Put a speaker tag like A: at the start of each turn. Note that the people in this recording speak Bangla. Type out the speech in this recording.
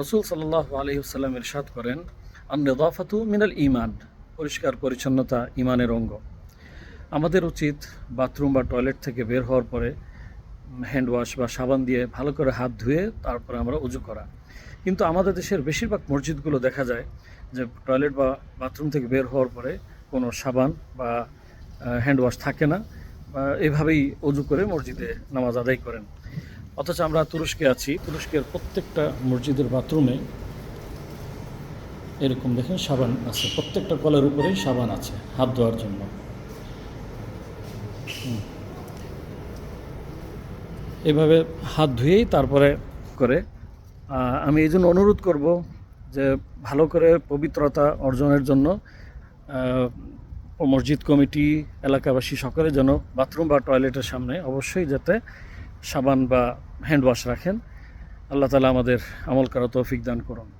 A: রসুল সাল্লাহ আলহিউসাল্লাম ইরশাদ করেন, আন্নদাফাতু মিনাল ইমান পরিষ্কার পরিচ্ছন্নতা ইমানের অঙ্গ। আমাদের উচিত বাথরুম বা টয়লেট থেকে বের হওয়ার পরে হ্যান্ড ওয়াশ বা সাবান দিয়ে ভালো করে হাত ধুয়ে তারপরে আমরা উজু করা। কিন্তু আমাদের দেশের বেশিরভাগ মসজিদগুলো দেখা যায় যে টয়লেট বা বাথরুম থেকে বের হওয়ার পরে কোনো সাবান বা হ্যান্ড ওয়াশ থাকে না এভাবেই উজু করে মসজিদে নামাজ আদায় করেন। অথচ আমরা তুরস্কে আছি। তুরস্কের প্রত্যেকটা মসজিদের বাথরুমে এরকম দেখেন সাবান আছে। প্রত্যেকটা কলের উপরেই সাবান আছে, হাত ধোয়ার জন্য। এভাবে হাত ধুয়েই তারপরে করে আমি এই জন্য অনুরোধ করব যে ভালো করে পবিত্রতা অর্জনের জন্য মসজিদ কমিটি, এলাকাবাসী সকলে যেন বাথরুম বা টয়লেটের সামনে অবশ্যই যাতে সাবান বা হ্যান্ড ওয়াশ রাখেন। আল্লাহ তালা আমাদের আমল করা তৌফিক দান করুন।